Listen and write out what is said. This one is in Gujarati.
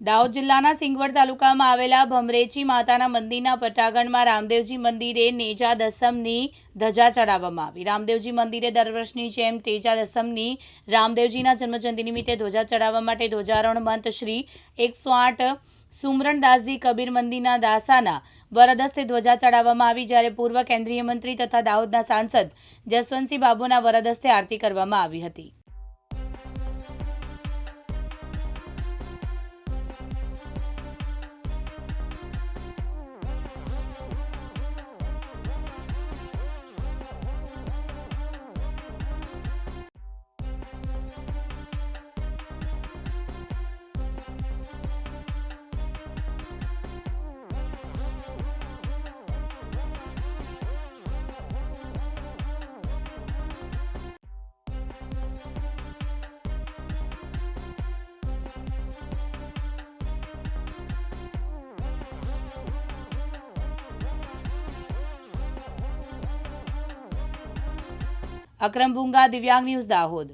દાહોદ જિલ્લાના સિંગવડ તાલુકામાં આવેલા ભમરેચી માતાના મંદિરના પટાગણમાં રામદેવજી મંદિરે નેજા દસમની ધજા ચડાવવામાં આવી. રામદેવજી મંદિરે દર વર્ષની જેમ તેજા દસમની રામદેવજીના જન્મજયંતિ નિમિત્તે ધ્વજા ચડાવવા માટે ધ્વજારોહણ મંત શ્રી એકસો આઠ સુમરણદાસજી કબીર મંદિરના દાસાના વરદસ્તે ધ્વજા ચડાવવામાં આવી, જ્યારે પૂર્વ કેન્દ્રીય મંત્રી તથા દાહોદના સાંસદ જસવંતસિંહ બાબુના વરદસ્તે આરતી કરવામાં આવી હતી. અક્રમ ભૂંગા દિવ્યાંગ ન્યૂઝ દાહોદ